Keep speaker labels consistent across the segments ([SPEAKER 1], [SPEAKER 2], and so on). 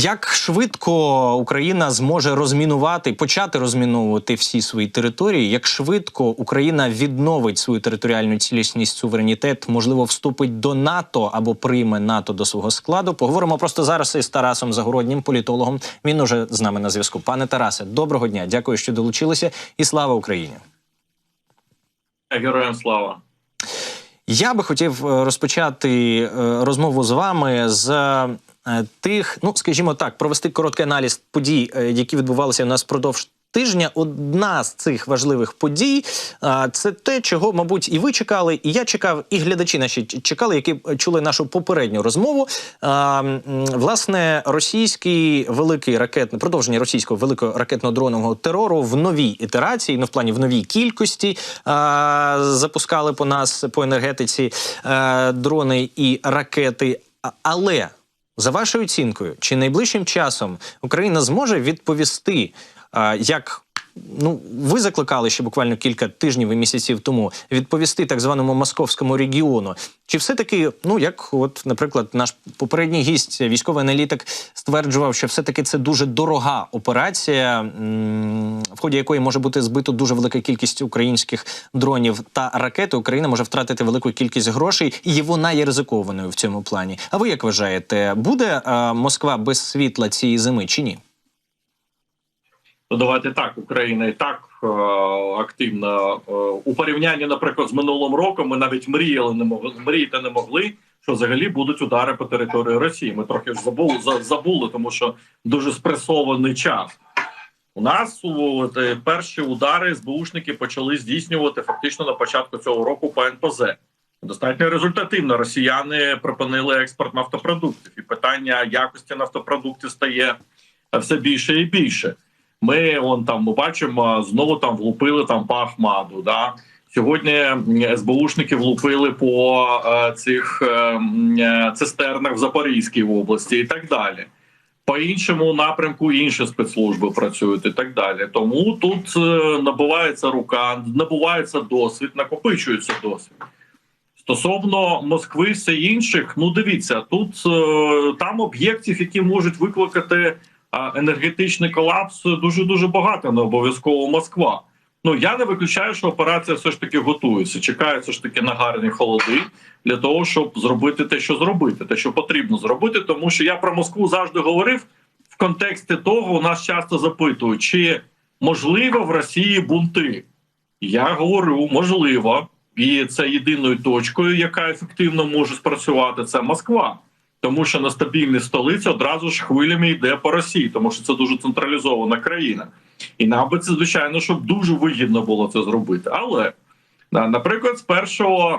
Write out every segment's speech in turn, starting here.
[SPEAKER 1] Як швидко Україна зможе розмінувати, почати розміновувати всі свої території? Як швидко Україна відновить свою територіальну цілісність, суверенітет, можливо, вступить до НАТО або прийме НАТО до свого складу? Поговоримо просто зараз із Тарасом Загороднім, політологом. Він уже з нами на зв'язку. Пане Тарасе, доброго дня. Дякую, що долучилися, і слава Україні.
[SPEAKER 2] Героям слава.
[SPEAKER 1] Я би хотів е, розпочати е, розмову з вами з тих, ну скажімо так, провести короткий аналіз подій, е, які відбувалися у нас впродовж тижня. Одна з цих важливих подій а, це те, чого, мабуть, і ви чекали, і я чекав, і глядачі наші чекали, які чули нашу попередню розмову. Власне, російський великий ракетний продовження російського великого ракетно-дронового терору в новій ітерації, ну в плані в новій кількості запускали по нас по енергетиці дрони і ракети. Але за вашою оцінкою, чи найближчим часом Україна зможе відповісти, як ну ви закликали ще буквально кілька тижнів і місяців тому відповісти так званому московському регіону? Чи все-таки, ну як, от, наприклад, наш попередній гість, військовий аналітик, стверджував, що все-таки це дуже дорога операція, в ході якої може бути збито дуже велика кількість українських дронів та ракет. Україна може втратити велику кількість грошей, і вона є ризикованою в цьому плані. А ви як вважаєте, буде е, Москва без світла цієї зими чи ні?
[SPEAKER 2] Ну, давайте так, Україна і так е, активна е, у порівнянні, наприклад, з минулим роком. Ми навіть мріяли не могли мріяти не могли, що взагалі будуть удари по території Росії. Ми трохи ж забули за- забули, тому що дуже спресований час. У нас от, е, перші удари СБУшники почали здійснювати фактично на початку цього року по НПЗ. Достатньо результативно. Росіяни припинили експорт нафтопродуктів, і питання якості нафтопродуктів стає все більше і більше. Ми он там ми бачимо, знову там влупили там по Ахмаду. Да? Сьогодні СБУшники влупили по е, цих е, е, цистернах в Запорізькій області і так далі. По іншому напрямку інші спецслужби працюють і так далі. Тому тут е, набувається рука, набувається досвід, накопичується досвід. Стосовно Москви, все інших, ну дивіться, тут е, там об'єктів, які можуть викликати а, енергетичний колапс, дуже дуже багато, не обов'язково Москва. Ну я не виключаю, що операція все ж таки готується. Чекає все ж таки на гарні холоди для того, щоб зробити те, що зробити, те, що потрібно зробити. Тому що я про Москву завжди говорив в контексті того, у нас часто запитують, чи можливо в Росії бунти. Я говорю, можливо, і це єдиною точкою, яка ефективно може спрацювати, це Москва. Тому що на стабільній столиці одразу ж хвилями йде по Росії, тому що це дуже централізована країна. І нам би це, звичайно, щоб дуже вигідно було це зробити. Але, наприклад, з 1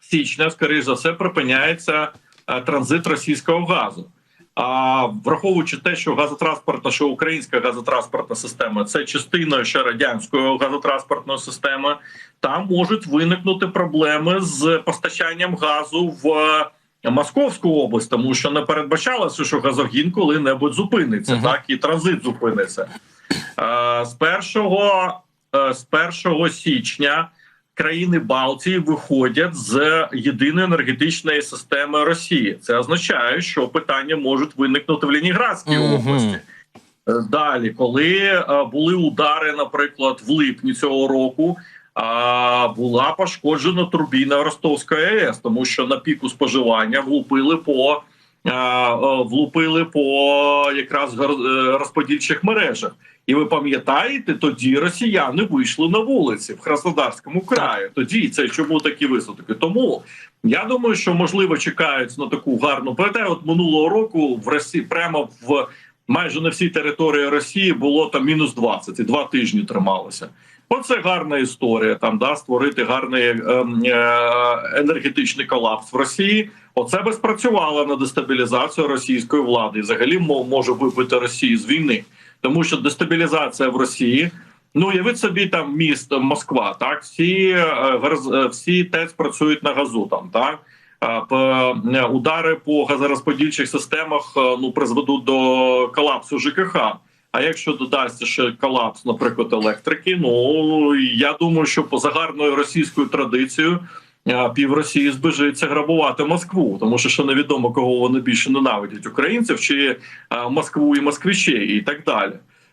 [SPEAKER 2] січня, скоріш за все, припиняється е, транзит російського газу. А враховуючи те, що газотранспортна, що українська газотранспортна система це частиною ще радянської газотранспортної системи, там можуть виникнути проблеми з постачанням газу в Московську область, тому що не передбачалося, що газогін коли-небудь зупиниться,
[SPEAKER 1] Мгм.
[SPEAKER 2] так і транзит зупиниться. Е, З першого, е, з 1 січня країни Балтії виходять з єдиної енергетичної системи Росії. Це означає, що питання можуть виникнути в Лініградській
[SPEAKER 1] Мгм.
[SPEAKER 2] області. Е, Далі, коли були удари, наприклад, в липні цього року, була пошкоджена турбіна Ростовської АЕС, тому що на піку споживання влупили по е, е, влупили по якраз е, розподільчих мережах. І ви пам'ятаєте, тоді росіяни вийшли на вулиці в Краснодарському краї. Тоді це чому такі висотки? Тому я думаю, що можливо чекають на таку гарну пам'ятаю, От минулого року в Росії прямо в майже на всій території Росії було там мінус 20, і два тижні трималося. Оце гарна історія. Там да створити гарний ем, е, енергетичний колапс в Росії. Оце би спрацювало на дестабілізацію російської влади. І взагалі може вибити Росію з війни, тому що дестабілізація в Росії. Ну, уявіть собі там міст Москва, так всі е, е, всі ТЕЦ працюють на газу. Там так е, удари по газорозподільчих системах е, ну призведуть до колапсу ЖКХ. А якщо додасться ще колапс, наприклад, електрики, ну я думаю, що по загарною російською традицією е, пів Росії збежиться грабувати Москву, тому що ще невідомо кого вони більше ненавидять українців чи е, Москву і москвичей, і так далі.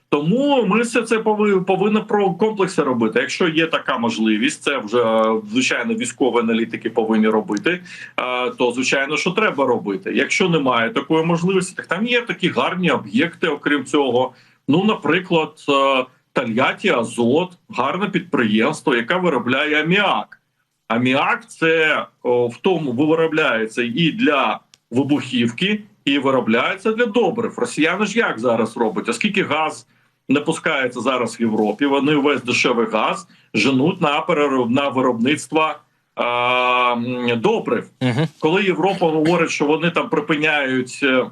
[SPEAKER 2] Тому ми все це пови- повинні про комплекси робити. Якщо є така можливість, це вже е, звичайно військові аналітики повинні робити. е, То звичайно, що треба робити. Якщо немає такої можливості, так там є такі гарні об'єкти, окрім цього. Ну, наприклад, е, Тольятті Азот, гарне підприємство, яке виробляє аміак. Аміак це в тому виробляється і для вибухівки, і виробляється для добрив. Росіяни ж як зараз роблять? Оскільки газ не пускається зараз в Європі, вони весь дешевий газ женуть на перероб на виробництво е, добрив
[SPEAKER 1] Угу.
[SPEAKER 2] коли Європа говорить, що вони там припиняють, е,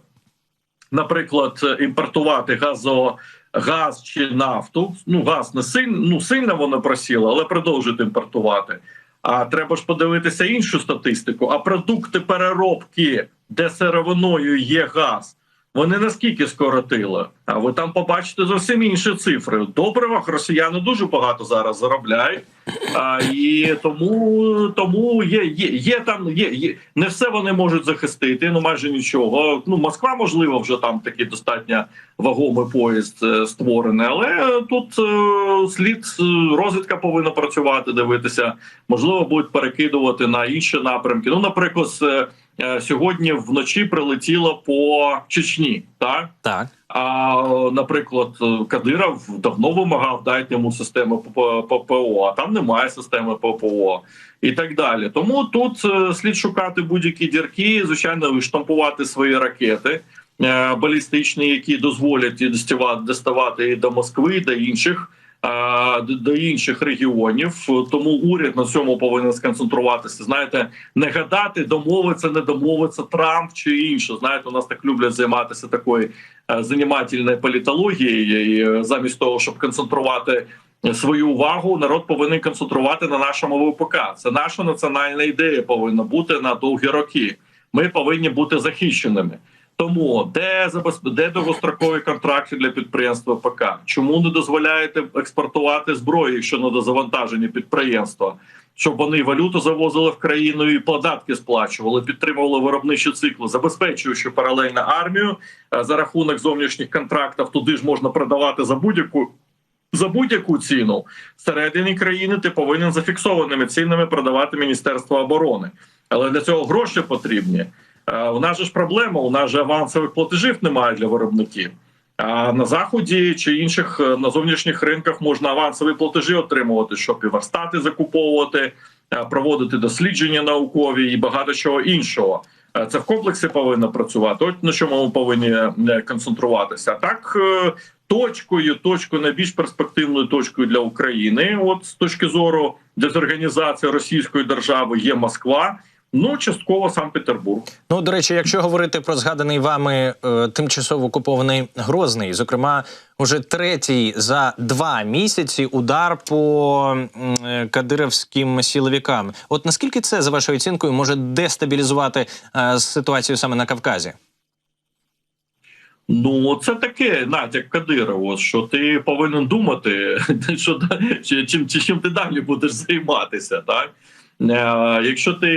[SPEAKER 2] наприклад, імпортувати газо. Газ чи нафту, ну газ не сильно, ну сильно воно просіло, але продовжують імпортувати. А треба ж подивитися іншу статистику. А продукти переробки, де сировиною є газ, вони наскільки скоротили? А ви там побачите зовсім інші цифри. Добривах росіяни дуже багато зараз заробляють. А, і тому тому є, є, є там є, є не все вони можуть захистити. Ну майже нічого. Ну Москва, можливо, вже там такий достатньо вагомий поїзд е, створений, але тут е, слід е, розвідка повинна працювати, дивитися. Можливо, будуть перекидувати на інші напрямки. Ну, наприклад, е, сьогодні вночі прилетіло по Чечні, так.
[SPEAKER 1] Так.
[SPEAKER 2] А, наприклад, Кадиров давно вимагав дайте йому систему ППО, а там немає системи ППО і так далі. Тому тут е, слід шукати будь-які дірки, звичайно, штампувати свої ракети е, балістичні, які дозволять доставати і до Москви, і до інших. Е, до- інших регіонів, тому уряд на цьому повинен сконцентруватися. Знаєте, не гадати, домовиться, не домовиться Трамп чи інше. Знаєте, у нас так люблять займатися такою е, занімательною політологією. І е, замість того, щоб концентрувати свою увагу, народ повинен концентрувати на нашому ВПК. Це наша національна ідея повинна бути на довгі роки. Ми повинні бути захищеними. Тому де де довгострокові контракти для підприємства ПК? Чому не дозволяєте експортувати зброю, якщо не дозавантажені підприємства? Щоб вони валюту завозили в країну і податки сплачували, підтримували виробничі цикли, забезпечуючи паралельно армію е, за рахунок зовнішніх контрактів. Туди ж можна продавати за будь-яку за будь-яку ціну. Всередині країни ти повинен зафіксованими цінами продавати Міністерство оборони. Але для цього гроші потрібні. Е, У нас же ж проблема, у нас же авансових платежів немає для виробників. А на заході чи інших е, на зовнішніх ринках можна авансові платежі отримувати, щоб і верстати закуповувати, е, проводити дослідження наукові і багато чого іншого. Це в комплексі повинно працювати. От на чому ми повинні концентруватися. Так точкою, точкою найбільш перспективною точкою для України, от з точки зору дезорганізації Російської держави, є Москва. Ну частково Санкт Петербург.
[SPEAKER 1] Ну, до речі, якщо говорити про згаданий вами е, тимчасово окупований Грозний, зокрема, уже третій за два місяці удар по е, кадирівським силовикам. От наскільки це, за вашою оцінкою, може дестабілізувати е, ситуацію саме на Кавказі?
[SPEAKER 2] Ну, це таке натяк Кадирову, що ти повинен думати, що чим, чи чим ти далі будеш займатися, так? Е, Якщо ти,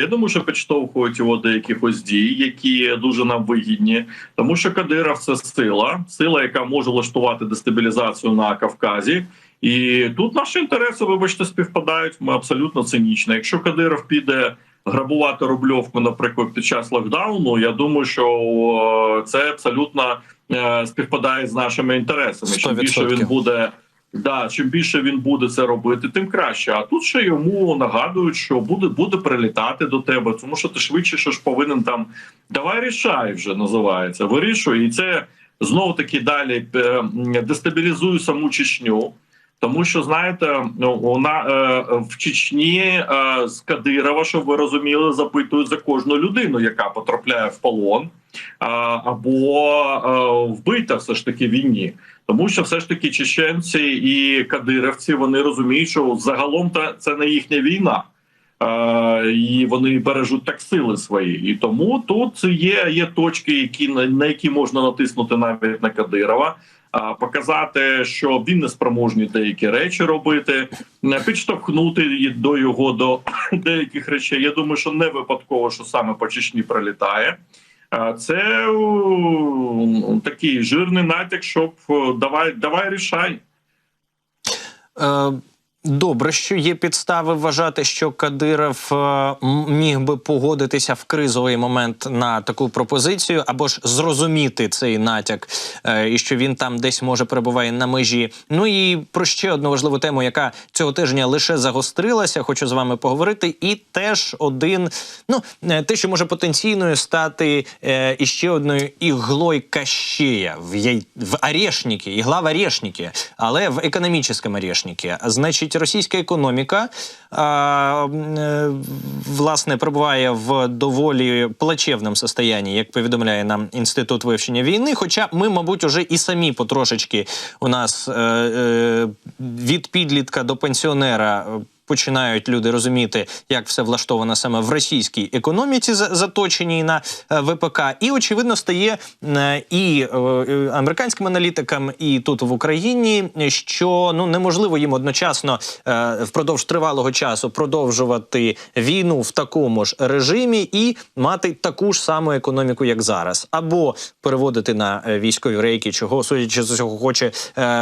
[SPEAKER 2] я думаю, що підштовхують його до якихось дій, які дуже нам вигідні, тому що Кадиров це сила, сила, яка може влаштувати дестабілізацію на Кавказі. І тут наші інтереси, вибачте, співпадають. Ми абсолютно цинічні. Якщо Кадиров піде грабувати рубльовку, наприклад, під час локдауну, я думаю, що це абсолютно е, співпадає з нашими інтересами. Чим більше він буде. Да, чим більше він буде це робити, тим краще. А тут ще йому нагадують, що буде буде прилітати до тебе, тому що ти швидше що ж повинен там давай рішай вже називається. Вирішуй, і це знову таки далі е, дестабілізує саму Чечню. Тому що знаєте, ну, вона е, в Чечні е, з Кадирова, щоб ви розуміли, запитують за кожну людину, яка потрапляє в полон або вбита все ж таки війні. Тому що все ж таки чеченці і кадирівці вони розуміють, що загалом та це не їхня війна. І вони бережуть так сили свої. І тому тут є, є точки, які на, які можна натиснути навіть на Кадирова. Показати, що він не спроможний деякі речі робити, підштовхнути до його до деяких речей. Я думаю, що не випадково, що саме по Чечні прилітає. Це такий жирний натяк, щоб давай, давай рішай.
[SPEAKER 1] Добре, що є підстави вважати, що Кадиров е, міг би погодитися в кризовий момент на таку пропозицію, або ж зрозуміти цей натяк, е, і що він там десь може перебуває на межі. Ну і про ще одну важливу тему, яка цього тижня лише загострилася, хочу з вами поговорити. І теж один, ну е, те, що може потенційною стати іще одною іглою Кащея в, в орешнике, ігла в орешнике, але в економічному орешнике. Значить, російська економіка а, е, власне перебуває в доволі плачевному состоянні, як повідомляє нам інститут вивчення війни. Хоча ми, мабуть, уже і самі потрошечки у нас е, е, від підлітка до пенсіонера. Починають люди розуміти, як все влаштовано саме в російській економіці, за- заточеній на е, ВПК, і очевидно стає е, і е, американським аналітикам, і тут в Україні, що ну неможливо їм одночасно впродовж тривалого часу продовжувати війну в такому ж режимі і мати таку ж саму економіку, як зараз, або переводити на військові рейки, чого судячи з усього хоче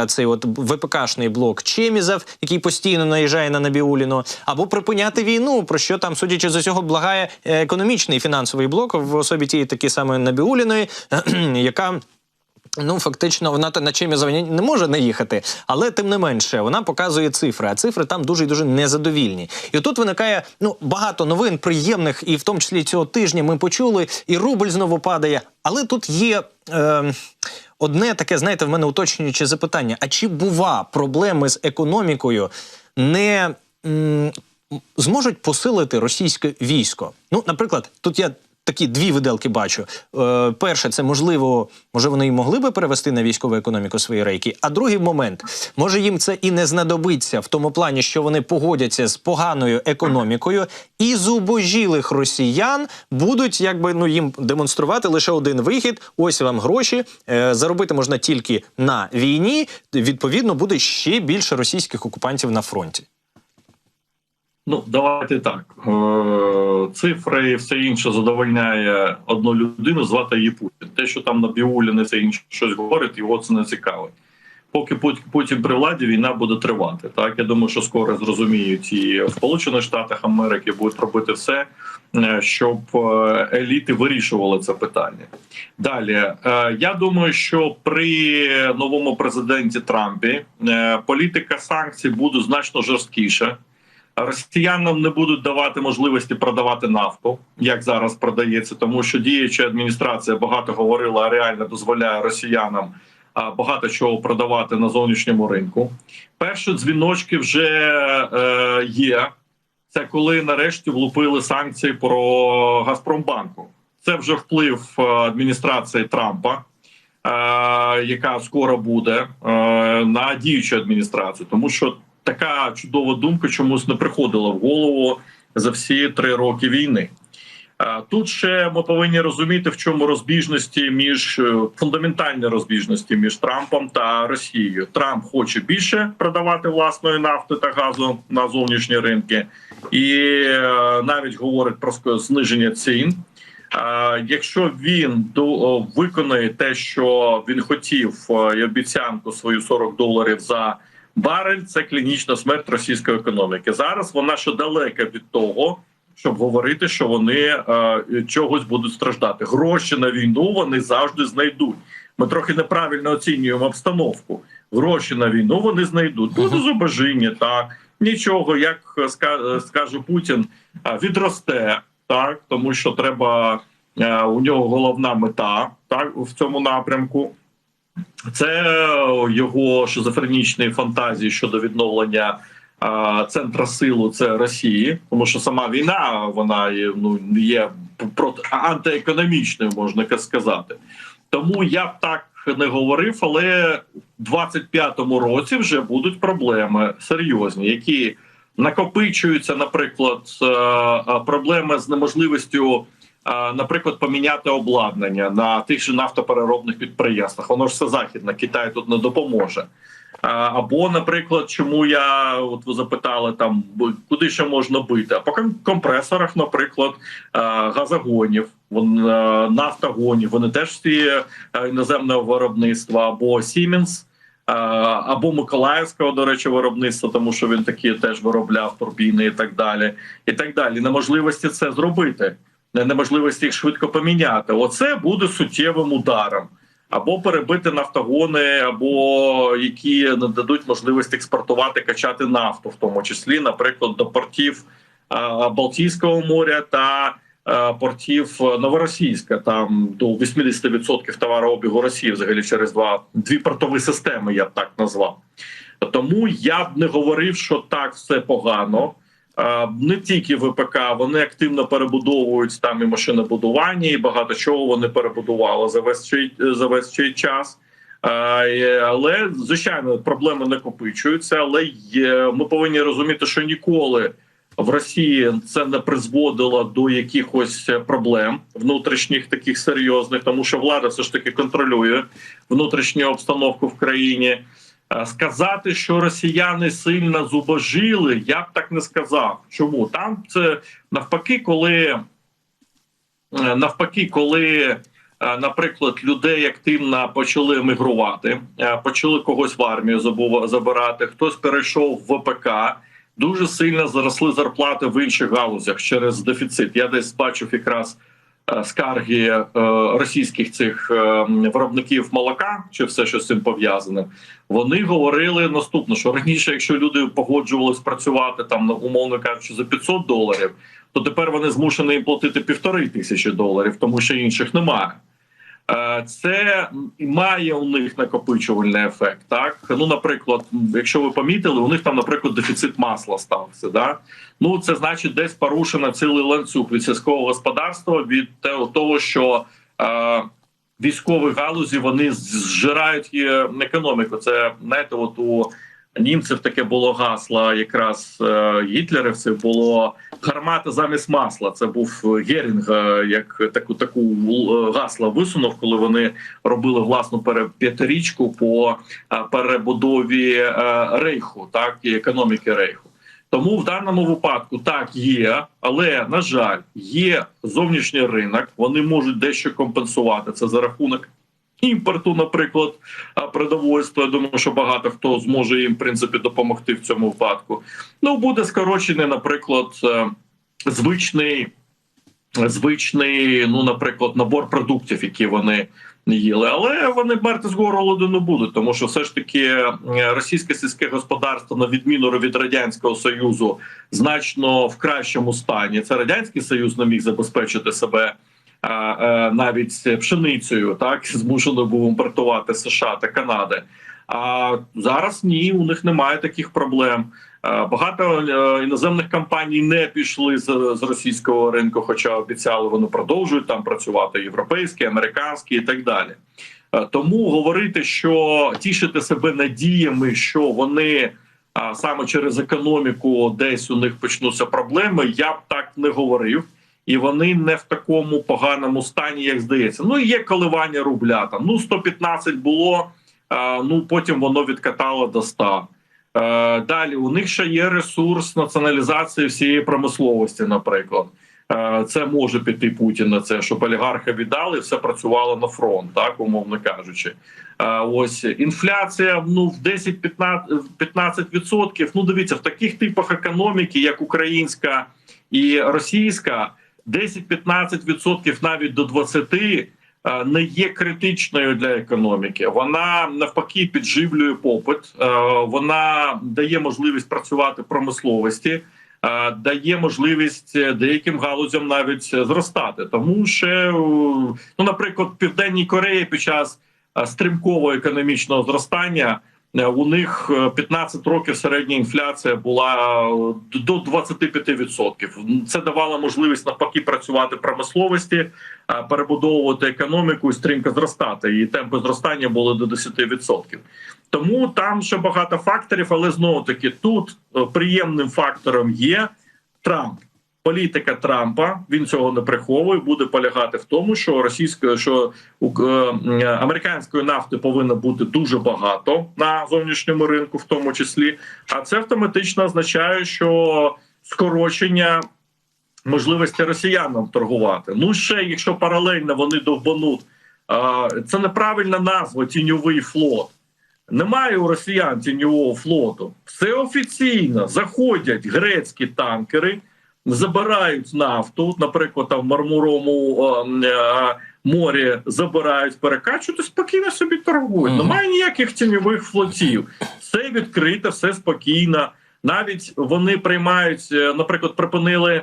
[SPEAKER 1] цей от ВПКшний блок Чемізов, який постійно наїжджає на Набіуліну, або припиняти війну, про що там, судячи з усього, благає е, економічний і фінансовий блок в особі тієї такі самої Набіуліної, яка. Ну, фактично, вона на Чемізова не не може наїхати, але тим не менше вона показує цифри. А цифри там дуже і дуже незадовільні. І тут виникає ну багато новин приємних, і в тому числі цього тижня ми почули, і рубль знову падає. Але тут є е, одне таке, знаєте, в мене уточнююче запитання: а чи бува проблеми з економікою не зможуть посилити російське військо? Ну, наприклад, тут я такі дві виделки бачу. Е, перше, це можливо, може вони і могли би перевести на військову економіку свої рейки. А другий момент, може їм це і не знадобиться в тому плані, що вони погодяться з поганою економікою, і зубожілих росіян будуть якби ну їм демонструвати лише один вихід. Ось вам гроші. Е, заробити можна тільки на війні. Відповідно, буде ще більше російських окупантів на фронті.
[SPEAKER 2] Ну, давайте так. Е, Цифри і все інше задовольняє одну людину, звати її Путін. Те, що там на Біуліни це інше щось говорить, його це не цікавить. Поки Путін при владі, війна буде тривати. Так я думаю, що скоро зрозуміють і в Сполучених Штатах Америки будуть робити все, е, щоб е, еліти вирішували це питання. Далі я думаю, що при новому президенті Трампі політика санкцій буде значно жорсткіша. Росіянам не будуть давати можливості продавати нафту, як зараз продається, тому що діюча адміністрація багато говорила, а реально дозволяє росіянам багато чого продавати на зовнішньому ринку. Перші дзвіночки вже е, є. Це коли нарешті влупили санкції про Газпромбанку. Це вже вплив е, адміністрації Трампа, е, яка скоро буде е, на діючу адміністрацію, тому що така чудова думка чомусь не приходила в голову за всі три роки війни. Тут ще ми повинні розуміти, в чому розбіжності між е, фундаментальні розбіжності між Трампом та Росією. Трамп хоче більше продавати власної нафти та газу на зовнішні ринки, і е, навіть говорить про зниження цін. Якщо він виконає те, що він хотів, е, і обіцянку свою 40 доларів за барель, це клінічна смерть російської економіки. Зараз вона ще далека від того, щоб говорити, що вони е, чогось будуть страждати. Гроші на війну вони завжди знайдуть. Ми трохи неправильно оцінюємо обстановку. Гроші на війну вони знайдуть. Буде зубожіння, так нічого, як скаже Путін, відросте так, тому що треба е, у нього головна мета так в цьому напрямку. Це його шизофренічні фантазії щодо відновлення е, центра силу це Росії, тому що сама війна вона є, ну є проти антиекономічною, можна сказати. Тому я б так не говорив, але в 25-му році вже будуть проблеми серйозні, які накопичуються, наприклад, е, е, проблеми з неможливістю, е, наприклад, поміняти обладнання на тих же нафтопереробних підприємствах. Воно ж все західне, Китай тут не допоможе. Або, наприклад, чому я от ви запитали там куди ще можна бити? А по ком- компресорах, наприклад, газогонів, нафтогонів, вони теж всі іноземного виробництва, або е, або Миколаївського, до речі, виробництва, тому що він такі теж виробляв турбіни і так далі. І так далі. Неможливості це зробити, неможливості їх швидко поміняти. Оце буде суттєвим ударом або перебити нафтогони, або які не дадуть можливість експортувати, качати нафту, в тому числі, наприклад, до портів Балтійського моря та портів Новоросійська. Там до 80% товарообігу Росії взагалі через два дві портові системи, я б так назвав. Тому я б не говорив, що так все погано. Не тільки ВПК, вони активно перебудовують там і машинобудування, і багато чого вони перебудували за весь цей, за весь цей час. Але звичайно, проблеми накопичуються. Але є- ми повинні розуміти, що ніколи в Росії це не призводило до якихось проблем внутрішніх таких серйозних, тому що влада все ж таки контролює внутрішню обстановку в країні. Е, Сказати, що росіяни сильно зубожили, я б так не сказав. Чому там це навпаки, коли е, навпаки, коли, е, наприклад, людей активно почали емігрувати, почали когось в армію забирати, хтось перейшов в ВПК. Дуже сильно заросли зарплати в інших галузях через дефіцит. Я десь бачив якраз скарги е, російських цих е, виробників молока, чи все, що з цим пов'язане. Вони говорили наступно: що раніше, якщо люди погоджувались працювати там, умовно кажучи, за 500 доларів, то тепер вони змушені платити півтори тисячі доларів, тому що інших немає. Е, Це має у них накопичувальний ефект. Так, ну, наприклад, якщо ви помітили, у них там, наприклад, дефіцит масла стався. Да? Ну, це значить, десь порушено цілий ланцюг від сільського господарства від того, що е, військові галузі вони зжирають економіку. Це знаєте, от у німців таке було гасло, якраз е, гітлерівців було гармата замість масла. Це був Герінг, е, як таку таку е, гасло висунув, коли вони робили власну п'ятирічку по е, перебудові е, рейху, так і економіки рейху. Тому в даному випадку так є, але на жаль, є зовнішній ринок. Вони можуть дещо компенсувати це за рахунок імпорту, наприклад, продовольства. Я думаю, що багато хто зможе їм в принципі допомогти в цьому випадку. Ну буде скорочений, наприклад, е, звичний, звичний, ну, наприклад, набор продуктів, які вони. не їли, але вони мерти з голоду не будуть, тому що все ж таки е, російське сільське господарство, на відміну від радянського союзу, значно в кращому стані. Це радянський союз не міг забезпечити себе навіть пшеницею, так змушено був імпортувати США та Канади. А зараз ні, у них немає таких проблем. Е, Багато е, іноземних компаній не пішли з, з російського ринку, хоча обіцяли, вони продовжують там працювати європейські, американські і так далі. Е, Тому говорити, що тішити себе надіями, що вони саме через економіку десь у них почнуться проблеми, я б так не говорив. І вони не в такому поганому стані, як здається. Ну є коливання рубля. Там ну 115 було, а, ну потім воно відкатало до 100. Е, Далі у них ще є ресурс націоналізації всієї промисловості, наприклад. Е, Це може піти Путін на це, щоб олігархи віддали, все працювало на фронт, так умовно кажучи. Е, Ось інфляція ну в 10-15%. Ну дивіться, в таких типах економіки, як українська і російська, 10-15% навіть до 20% е, не є критичною для економіки. Вона навпаки підживлює попит, е, вона дає можливість працювати промисловості. е, Дає можливість деяким галузям навіть зростати, тому що е, ну, наприклад, в південній Кореї під час стрімкового економічного зростання у них е, 15 років середня інфляція була е, до 25%. Це давало можливість навпаки працювати промисловості, е, перебудовувати економіку і стрімко зростати. І темпи зростання були до 10%. Тому там ще багато факторів, але знову таки тут е, приємним фактором є Трамп. Політика Трампа він цього не приховує. Буде полягати в тому, що російської, що у- е, е, американської нафти повинно бути дуже багато на зовнішньому ринку, в тому числі. А це автоматично означає, що скорочення можливості росіянам торгувати. Ну ще якщо паралельно вони довбануть, а, це неправильна назва тіньовий флот. Немає у росіян тіньового флоту. Все офіційно заходять грецькі танкери, забирають нафту, наприклад, там в Мармуровому е, морі забирають, перекачують і спокійно собі торгують.
[SPEAKER 1] Мгм.
[SPEAKER 2] Немає ніяких тіньових флотів. Все відкрито, все спокійно. Навіть вони приймають, е, наприклад, припинили.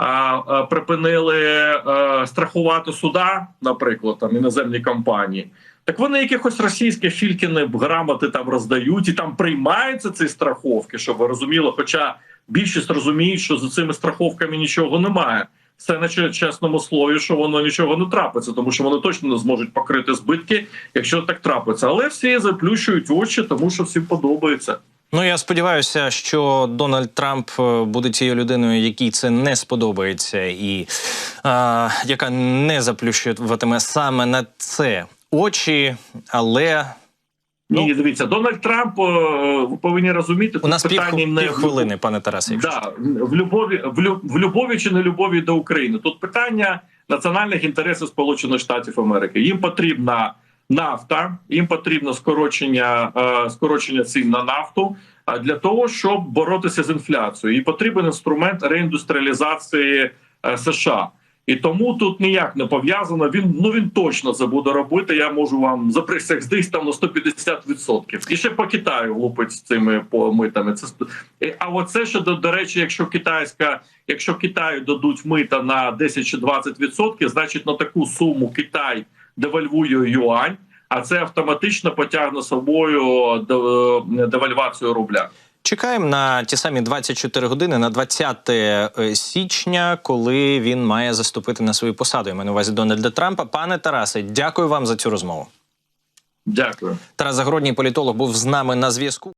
[SPEAKER 2] А, а, припинили е, страхувати суда, наприклад, там іноземні компанії. Так вони якихось російські фількіни грамоти там роздають і там приймаються ці страховки, щоб ви розуміли. Хоча більшість розуміють, що за цими страховками нічого немає. Все на чесному слові, що воно нічого не трапиться, тому що вони точно не зможуть покрити збитки, якщо так трапиться. Але всі заплющують очі, тому що всім подобається.
[SPEAKER 1] Ну я сподіваюся, що Дональд Трамп е, буде тією людиною, якій це не сподобається, і е, яка не заплющуватиме саме на це очі. Але Ну.
[SPEAKER 2] Ні, дивіться, Дональд Трамп, е, ви повинні розуміти,
[SPEAKER 1] у нас пів,
[SPEAKER 2] питання не
[SPEAKER 1] пів хвилини, пане Тарасе. якщо
[SPEAKER 2] Да, в любові в, лю- в любові чи не любові до України. Тут питання національних інтересів Сполучених Штатів Америки. Їм потрібна нафта, їм потрібно скорочення, е, скорочення цін на нафту а для того, щоб боротися з інфляцією. І потрібен інструмент реіндустріалізації е, США. І тому тут ніяк не пов'язано. Він ну він точно це буде робити. Я можу вам заприсягтись там на 150%. І ще по Китаю лупить з цими по- митами. Це Е, а оце ще до, до речі, якщо китайська, якщо Китаю дадуть мита на 10 чи 20%, значить на таку суму Китай девальвує юань, а це автоматично потягне собою де- девальвацію рубля.
[SPEAKER 1] Чекаємо на ті самі 24 години на 20 е, січня, коли він має заступити на свою посаду. Я маю на увазі Дональда Трампа. Пане Тарасе, дякую вам за цю розмову.
[SPEAKER 2] Дякую.
[SPEAKER 1] Тарас Загородній політолог був з нами на зв'язку.